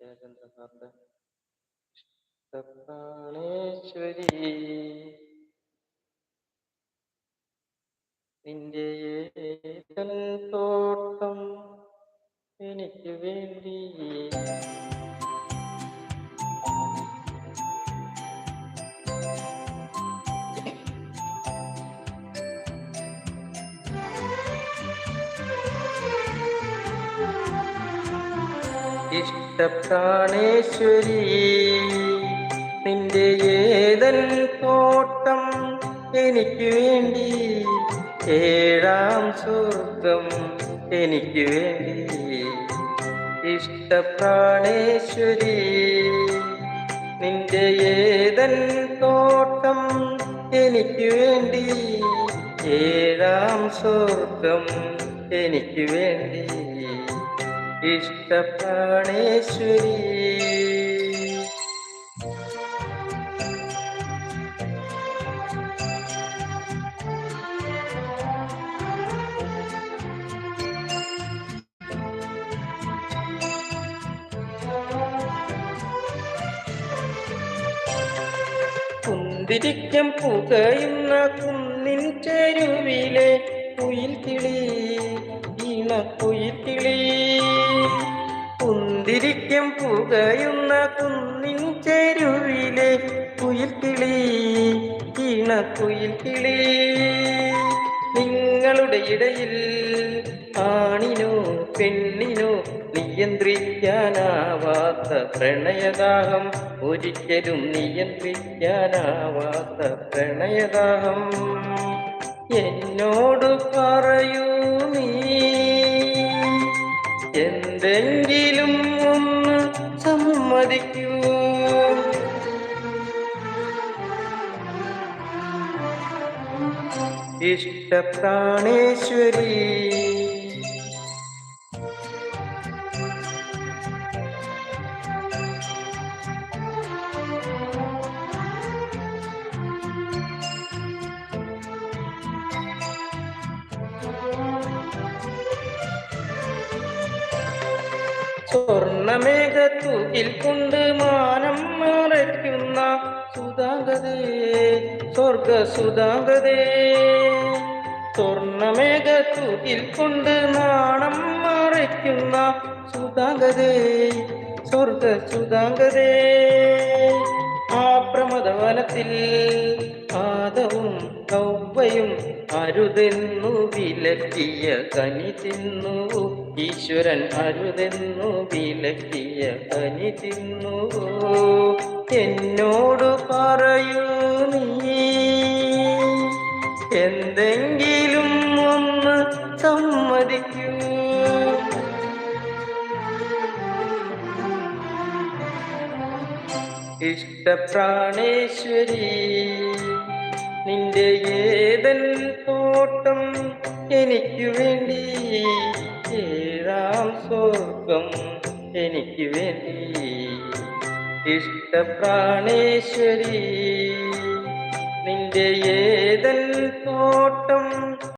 ജയചന്ദ്ര സാറിന്റെ ഇഷ്ടപ്രാണേശ്വരി. നിന്റെ ഏതൻ തോട്ടം എനിക്ക് വേണ്ടി ഇഷ്ടപ്രാണേശ്വരി നിന്റെ ഏതൻ തോട്ടം എനിക്ക് വേണ്ടി ഏഴാം സ്വർഗം എനിക്ക് വേണ്ടി. ഇഷ്ടപ്രാണേശ്വരി നിന്റെ ഏതൻ തോട്ടം എനിക്ക് വേണ്ടി ഏഴാം സ്വർഗം എനിക്ക് വേണ്ടി. ഇഷ്ടപ്രാണേശ്വരി കുന്തിരിക്കം പുകയുന്ന കുന്നിൻ ചെരുവിലെ കുയിൽ കിളി ഈണ കുയിൽ കിളി കുന്തിരിക്കം പുകയുന്ന കുന്നിൻ ചെരുവിലെ കുയിൽ കിളി ഇണ കുയിൽ കിളി. നിങ്ങളുടെ ഇടയിൽ ആണിനോ പെണ്ണിനോ നിയന്ത്രിക്കാനാവാത്ത പ്രണയദാഹം ഒരിക്കലും നിയന്ത്രിക്കാനാവാത്ത പ്രണയദാഹം. എന്നോട് പറയൂ നീ എന്തെങ്കിലും സമ്മതിക്കൂ ഇഷ്ടപ്രാണേശ്വരി സ്വർണമേഘത്തുകിൽ കൊണ്ട് മാനം മറയ്ക്കുന്ന സുതാഗതേ സ്വർഗ സുധാഗതേ സ്വർണമേഘത്തുകിൽ കൊണ്ട് നാണം മറയ്ക്കുന്ന സുതാഗതേ സ്വർഗ സുതാഗതേ. ആ പ്രമദവനത്തിൽ കൗവയും അരുതെന്നു വിലക്കിയ കനി തിന്നു. ഈശ്വരൻ അരുതെന്നു വിലക്കിയ കനി തിന്നു. എന്നോട് പറയൂ നീ എന്തെങ്കിലും ഒന്ന് സമ്മതിക്കൂ. ഇഷ്ടപ്രാണേശ്വരി നിന്റെ ഏതൻ തോട്ടം എനിക്ക് വേണ്ടി ഏഴാം സ്വർഗം എനിക്ക് വേണ്ടി. ഇഷ്ടപ്രാണേശ്വരി നിന്റെ ഏതൻ തോട്ടം